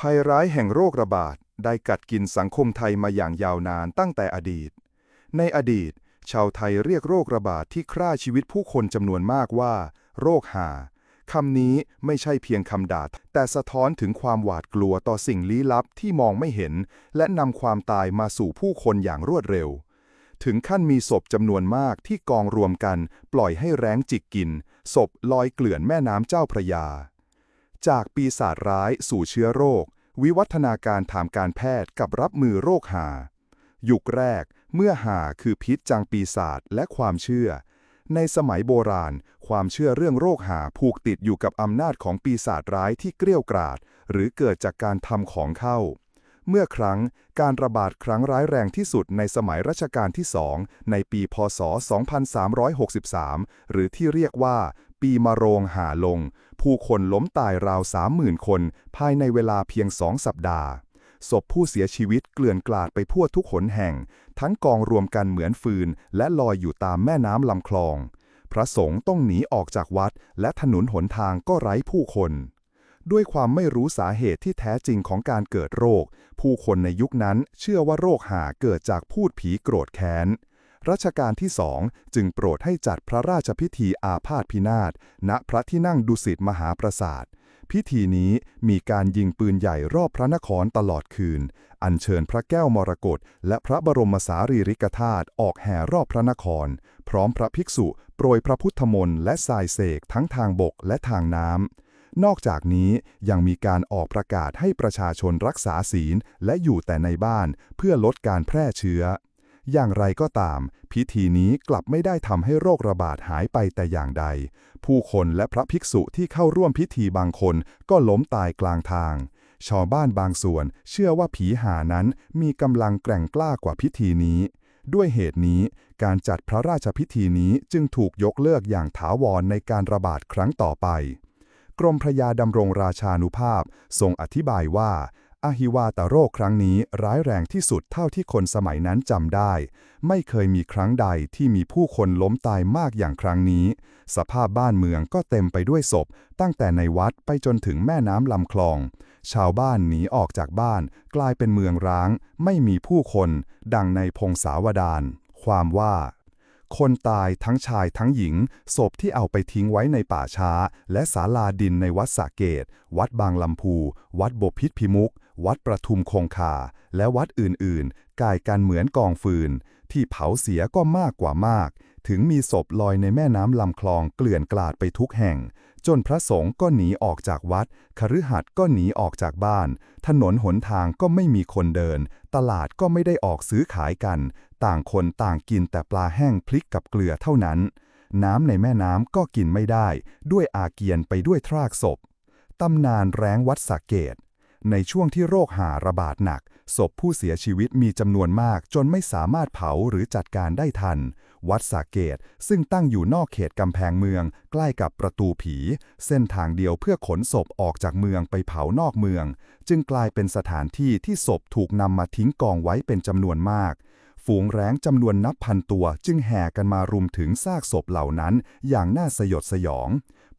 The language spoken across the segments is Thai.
ภัยร้ายแห่งโรคระบาดได้กัดกินสังคมไทยมาอย่างยาวนานตั้งแต่อดีต ในอดีต ชาวไทยเรียกโรคระบาดที่ฆ่าชีวิตผู้คนจำนวนมากว่า โรคหาคำนี้ไม่ใช่เพียงคำด่าแต่สะท้อนถึงความหวาดกลัวต่อสิ่งลี้ลับที่มองไม่เห็น และนำความตายมาสู่ผู้คนอย่างรวดเร็ว ถึงขั้นมีศพจำนวนมากที่กองรวมกัน ปล่อยให้แรงจิกกิน ศพลอยเกลื่อนแม่น้ำเจ้าพระยา จากปีศาจร้ายสู่เชื้อโรค วิวัฒนาการทางการแพทย์กับรับมือโรคหา ยุคแรกเมื่อหาคือพิษจังปีศาจและความเชื่อ ในสมัยโบราณ ความเชื่อเรื่องโรคหาผูกติดอยู่กับอำนาจของปีศาจร้ายที่เกลี้ยกราด หรือเกิดจากการทำของเข้า เมื่อครั้งการระบาดครั้งร้ายแรงที่สุดในสมัยรัชกาลที่สองในปีพศ 2363 หรือที่เรียกว่า ปีมะโรงหาลง ผู้คนล้มตายราว30,000คน ภายในเวลาเพียงสองสัปดาห์ ศพผู้เสียชีวิตเกลื่อนกลาดไปทั่วทุกหนแห่ง ทั้งกองรวมกันเหมือนฟืน และลอยอยู่ตามแม่น้ำลำคลอง พระสงฆ์ต้องหนีออกจากวัด และถนนหนทางก็ไร้ผู้คนด้วยความไม่รู้สาเหตุที่แท้จริงของการเกิดโรค ผู้คนในยุคนั้นเชื่อว่าโรคหาเกิดจากพูดผีโกรธแค้น รัชกาลที่สองจึงโปรดให้จัดพระราชพิธีอาพาธพินาศณพระที่นั่งดุสิตมหาปราสาท พิธีนี้มีการยิงปืนใหญ่รอบพระนครตลอดคืน อัญเชิญพระแก้วมรกตและพระบรมสารีริกธาตุออกแห่รอบพระนคร พร้อมพระภิกษุโปรยพระพุทธมนต์และสายเสกทั้งทางบกและทางน้ำนอกจากนี้ยังมีการออกประกาศให้ประชาชนรักษาศีลและอยู่แต่ในบ้านเพื่อลดการแพร่เชื้อ อย่างไรก็ตาม พิธีนี้กลับไม่ได้ทำให้โรคระบาดหายไปแต่อย่างใด ผู้คนและพระภิกษุที่เข้าร่วมพิธีบางคนก็ล้มตายกลางทาง ชาวบ้านบางส่วนเชื่อว่าผีหานั้นมีกำลังแกร่งกล้ากว่าพิธีนี้ ด้วยเหตุนี้ การจัดพระราชพิธีนี้จึงถูกยกเลิกอย่างถาวรในการระบาดครั้งต่อไป กรมพระยาดำรงราชานุภาพทรงอธิบายว่า อหิวาตโรคครั้งนี้ร้ายแรงที่สุดเท่าที่คนสมัยนั้นจำได้ ไม่เคยมีครั้งใดที่มีผู้คนล้มตายมากอย่างครั้งนี้ สภาพบ้านเมืองก็เต็มไปด้วยศพ ตั้งแต่ในวัดไปจนถึงแม่น้ำลำคลอง ชาวบ้านหนีออกจากบ้าน กลายเป็นเมืองร้าง ไม่มีผู้คน ดังในพงศาวดารความว่าคนตายทั้งชายทั้งหญิง ศพที่เอาไปทิ้งไว้ในป่าช้า และศาลาดินในวัดสะเกต วัดบางลำพู วัดบพิษพิมุก วัดประทุมคงคา และวัดอื่นๆ กายกันเหมือนกองฟืน ที่เผาเสียก็มากกว่ามาก ถึงมีศพลอยในแม่น้ำลำคลองเกลื่อนกลาดไปทุกแห่ง จนพระสงฆ์ก็หนีออกจากวัด คฤหัสถ์ก็หนีออกจากบ้าน ถนนหนทางก็ไม่มีคนเดิน ตลาดก็ไม่ได้ออกซื้อขายกัน ต่างคนต่างกินแต่ปลาแห้งพริกกับเกลือเท่านั้น น้ำในแม่น้ำก็กินไม่ได้ ด้วยอาเกียนไปด้วยทรากศพตำนานแร้งวัดสะเกต ในช่วงที่โรคหาระบาดหนัก ศพผู้เสียชีวิตมีจำนวนมากจนไม่สามารถเผาหรือจัดการได้ทัน วัดสาเกต ซึ่งตั้งอยู่นอกเขตกำแพงเมือง ใกล้กับประตูผี เส้นทางเดียวเพื่อขนศพออกจากเมืองไปเผานอกเมือง จึงกลายเป็นสถานที่ที่ศพถูกนำมาทิ้งกองไว้เป็นจำนวนมาก ฝูงแร้งจำนวนนับพันตัว จึงแห่กันมารุมถึงซากศพเหล่านั้นอย่างน่าสยดสยอง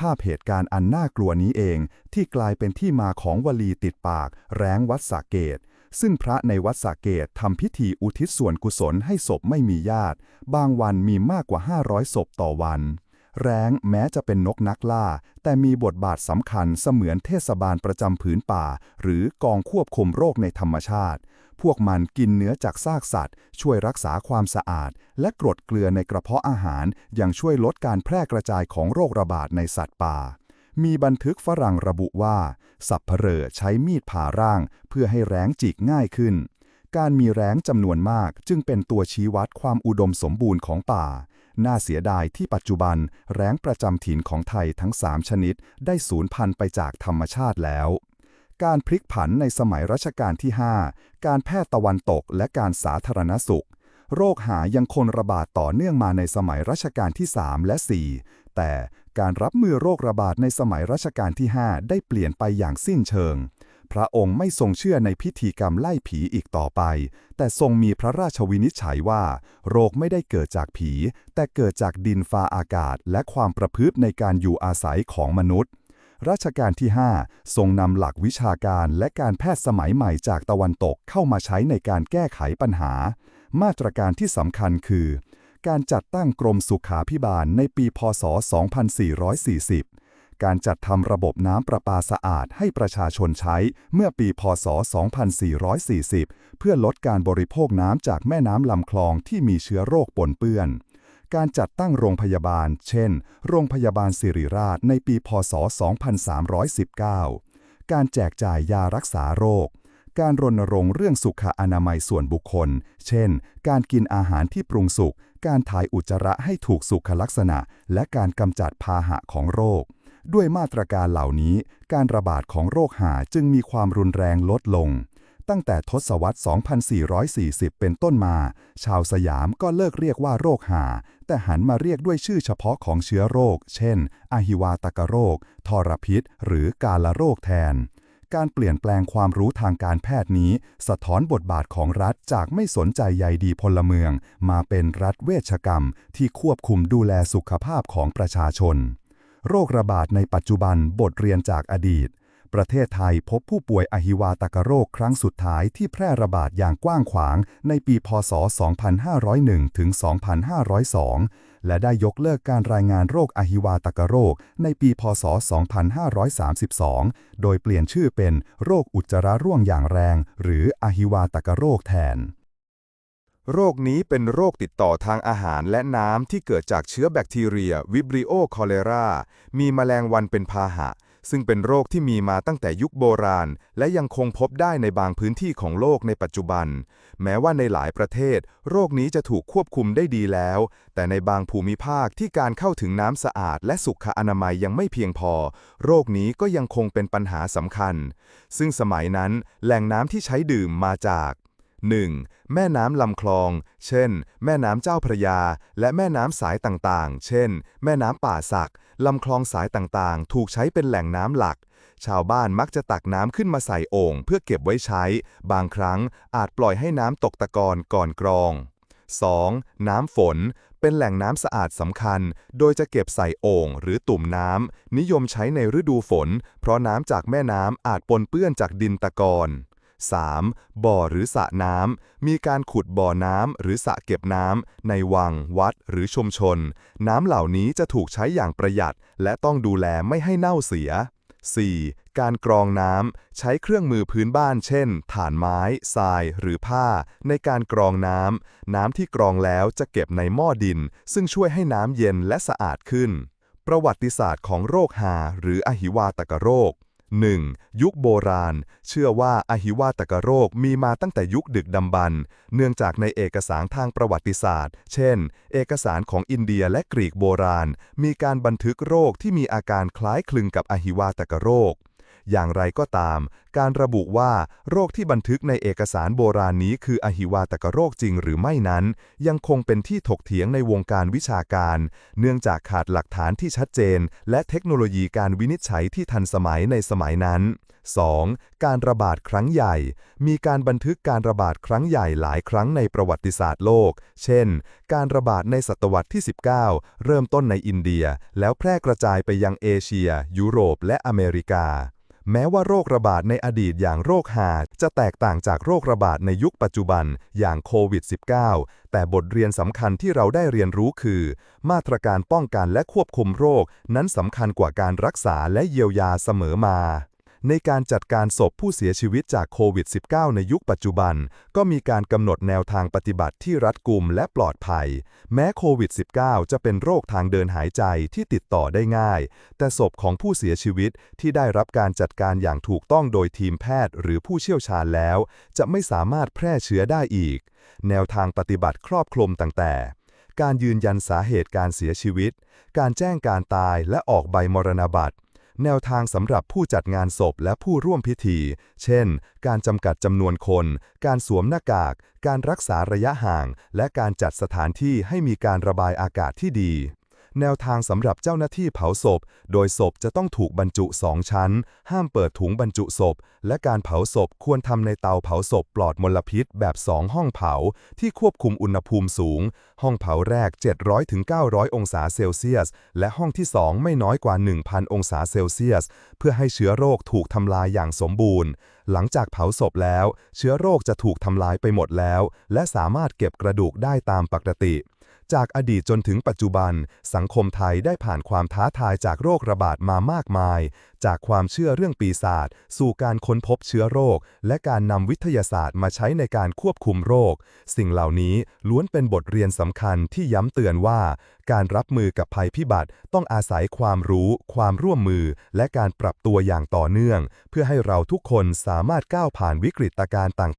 ภาพเหตุการณ์อันน่ากลัวนี้เองที่กลายเป็นที่มาของวลีติดปาก แร้งวัดสาเกต ซึ่งพระในวัดสาเกตทำพิธีอุทิศส่วนกุศลให้ศพไม่มีญาติ บางวันมีมากกว่า 500 ศพต่อวัน แร้งแม้จะเป็นนกนักล่า แต่มีบทบาทสำคัญเสมือนเทศบาลประจำผืนป่า หรือกองควบคุมโรคในธรรมชาติ พวกมันกินเนื้อจากซากสัตว์ ช่วยรักษาความสะอาด และกรดเกลือในกระเพาะอาหาร ยังช่วยลดการแพร่กระจายของโรคระบาดในสัตว์ป่ามีบันทึกฝรั่งระบุว่า สับเผลอใช้มีดผ่าร่าง เพื่อให้แร้งจิกง่ายขึ้น การมีแร้งจำนวนมากจึงเป็นตัวชี้วัดความอุดมสมบูรณ์ของป่า น่าเสียดายที่ปัจจุบันแร้งประจำถิ่นของไทยทั้ง 3 ชนิด ได้สูญพันธุ์ไปจากธรรมชาติแล้ว การพลิกผันในสมัยรัชกาลที่ 5 การแพทย์ตะวันตกและการสาธารณสุข โรคหายังคงระบาดต่อเนื่องมาในสมัยรัชกาลที่ 3 และ 4 แต่การรับมือโรคระบาดในสมัยรัชกาลที่ 5 ได้เปลี่ยนไปอย่างสิ้นเชิง พระองค์ไม่ทรงเชื่อในพิธีกรรมไล่ผีอีกต่อไป แต่ทรงมีพระราชวินิจฉัยว่า โรคไม่ได้เกิดจากผี แต่เกิดจากดินฟ้าอากาศ และความประพฤติในการอยู่อาศัยของมนุษย์ รัชกาลที่ 5 ทรงนำหลักวิชาการและการแพทย์สมัยใหม่จากตะวันตกเข้ามาใช้ในการแก้ไขปัญหา มาตรการที่สำคัญคือ การจัดตั้งกรมสุขาพิบาลในปีพศ 2440 การจัดทำระบบน้ำประปาสะอาดให้ประชาชนใช้เมื่อปีพศ 2440 เพื่อลดการบริโภคน้ำจากแม่น้ำลำคลองที่มีเชื้อโรคปนเปื้อน การจัดตั้งโรงพยาบาล เช่น โรงพยาบาลสิริราชในปีพศ 2319 การแจกจ่ายยารักษาโรคการรณรงค์เรื่องสุขอนามัยส่วนบุคคล เช่น การกินอาหารที่ปรุงสุก การถ่ายอุจจาระให้ถูกสุขลักษณะ และการกำจัดพาหะของโรค ด้วยมาตรการเหล่านี้การระบาดของโรคหาจึงมีความรุนแรงลดลง ตั้งแต่ทศวรรษ 2440 เป็นต้นมา ชาวสยามก็เลิกเรียกว่าโรคหา แต่หันมาเรียกด้วยชื่อเฉพาะของเชื้อโรค เช่น อหิวาตกโรค ทรพิษ หรือกาลโรคแทนการเปลี่ยนแปลงความรู้ทางการแพทย์นี้ สะท้อนบทบาทของรัฐจากไม่สนใจใยดีพลเมือง มาเป็นรัฐเวชกรรมที่ควบคุมดูแลสุขภาพของประชาชน โรคระบาดในปัจจุบันบทเรียนจากอดีต ประเทศไทยพบผู้ป่วยอหิวาตกโรคครั้งสุดท้ายที่แพร่ระบาดอย่างกว้างขวางในปีพศ 2501 ถึง 2502 และได้ยกเลิกการรายงานโรคอหิวาตกโรคในปีพศ 2532 โดยเปลี่ยนชื่อเป็นโรคอุจจาระร่วงอย่างแรง หรืออหิวาตกโรคแทน โรคนี้เป็นโรคติดต่อทางอาหารและน้ำที่เกิดจากเชื้อแบคทีเรีย วิบริโอคอเลรา มีแมลงวันเป็นพาหะ ซึ่งเป็นโรคที่มีมาตั้งแต่ยุคโบราณ และยังคงพบได้ในบางพื้นที่ของโลกในปัจจุบัน แม้ว่าในหลายประเทศ โรคนี้จะถูกควบคุมได้ดีแล้ว แต่ในบางภูมิภาคที่การเข้าถึงน้ำสะอาด และสุขอนามัยยังไม่เพียงพอ โรคนี้ก็ยังคงเป็นปัญหาสำคัญ ซึ่งสมัยนั้น แหล่งน้ำที่ใช้ดื่มมาจาก 1. แม่น้ำลำคลอง เช่น แม่น้ำเจ้าพระยา และแม่น้ำสายต่างๆ เช่น แม่น้ำป่าสัก ลำคลองสายต่างๆ ถูกใช้เป็นแหล่งน้ำหลัก ชาวบ้านมักจะตักน้ำขึ้นมาใส่โอ่งเพื่อเก็บไว้ใช้ บางครั้งอาจปล่อยให้น้ำตกตะกอนก่อนกรอง 2. น้ำฝน เป็นแหล่งน้ำสะอาดสำคัญ โดยจะเก็บใส่โอ่งหรือตุ่มน้ำ นิยมใช้ในฤดูฝน เพราะน้ำจากแม่น้ำอาจปนเปื้อนจากดินตะกอน 3. บ่อหรือสระน้ำ มีการขุดบ่อน้ำหรือสระเก็บน้ำในวัง วัดหรือชุมชน น้ำเหล่านี้จะถูกใช้อย่างประหยัด และต้องดูแลไม่ให้เน่าเสีย 4. การกรองน้ำ ใช้เครื่องมือพื้นบ้านเช่นถ่านไม้ ทราย หรือผ้า ในการกรองน้ำ น้ำที่กรองแล้วจะเก็บในหม้อดิน ซึ่งช่วยให้น้ำเย็นและสะอาดขึ้น ประวัติศาสตร์ของโรคหาหรืออหิวาตกโรค 1. ยุคโบราณ เชื่อว่าอหิวาตกโรคมีมาตั้งแต่ยุคดึกดำบรรพ์เนื่องจากในเอกสารทางประวัติศาสตร์ เช่น เอกสารของอินเดียและกรีกโบราณ มีการบันทึกโรคที่มีอาการคล้ายคลึงกับอหิวาตกโรค อย่างไรก็ตาม การระบุว่าโรคที่บันทึกในเอกสารโบราณนี้คืออหิวาตกโรคจริงหรือไม่นั้น ยังคงเป็นที่ถกเถียงในวงการวิชาการ เนื่องจากขาดหลักฐานที่ชัดเจน และเทคโนโลยีการวินิจฉัยที่ทันสมัยในสมัยนั้น 2. การระบาดครั้งใหญ่ มีการบันทึกการระบาดครั้งใหญ่หลายครั้งในประวัติศาสตร์โลก เช่น การระบาดในศตวรรษที่ 19 เริ่มต้นในอินเดีย แล้วแพร่กระจายไปยังเอเชีย ยุโรป และอเมริกา แม้ว่าโรคระบาดในอดีตอย่างโรคหาจะแตกต่างจากโรคระบาดในยุคปัจจุบันอย่างโควิด -19 แต่บทเรียนสำคัญที่เราได้เรียนรู้คือ มาตรการป้องกันและควบคุมโรค นั้นสำคัญกว่าการรักษาและเยียวยาเสมอมา ในการจัดการศพผู้เสียชีวิตจากโควิด -19 ในยุคปัจจุบัน ก็มีการกำหนดแนวทางปฏิบัติที่รัดกุมและปลอดภัย แม้โควิด -19 จะเป็นโรคทางเดินหายใจที่ติดต่อได้ง่าย แต่ศพของผู้เสียชีวิตที่ได้รับการจัดการอย่างถูกต้องโดยทีมแพทย์ หรือผู้เชี่ยวชาญแล้ว จะไม่สามารถแพร่เชื้อได้อีก แนวทางปฏิบัติครอบคลุมตั้งแต่การยืนยันสาเหตุการเสียชีวิต การแจ้งการตายและออกใบมรณบัตร แนวทางสำหรับผู้จัดงานศพและผู้ร่วมพิธี เช่น การจำกัดจำนวนคน การสวมหน้ากาก การรักษาระยะห่าง และการจัดสถานที่ให้มีการระบายอากาศที่ดี แนวทางสำหรับเจ้าหน้าที่เผาศพ โดยศพจะต้องถูกบรรจุ2ชั้น ห้ามเปิดถุงบรรจุศพ และการเผาศพควรทำในเตาเผาศพปลอดมลพิษแบบ 2 ห้องเผา ที่ควบคุมอุณหภูมิสูง ห้องเผาแรก 700-900 องศาเซลเซียส และห้องที่ 2 ไม่น้อยกว่า 1,000 องศาเซลเซียส เพื่อให้เชื้อโรคถูกทำลายอย่างสมบูรณ์ หลังจากเผาศพแล้ว เชื้อโรคจะถูกทำลายไปหมดแล้ว และสามารถเก็บกระดูกได้ตามปกติ จากอดีตจนถึงปัจจุบัน สังคมไทยได้ผ่านความท้าทายจากโรคระบาดมามากมาย จากความเชื่อเรื่องปีศาจสู่การค้นพบเชื้อโรค และการนำวิทยาศาสตร์มาใช้ในการควบคุมโรค สิ่งเหล่านี้ล้วนเป็นบทเรียนสำคัญที่ย้ำเตือนว่า การรับมือกับภัยพิบัติต้องอาศัยความรู้ ความร่วมมือ และการปรับตัวอย่างต่อเนื่อง เพื่อให้เราทุกคนสามารถก้าวผ่านวิกฤตการณ์ต่าง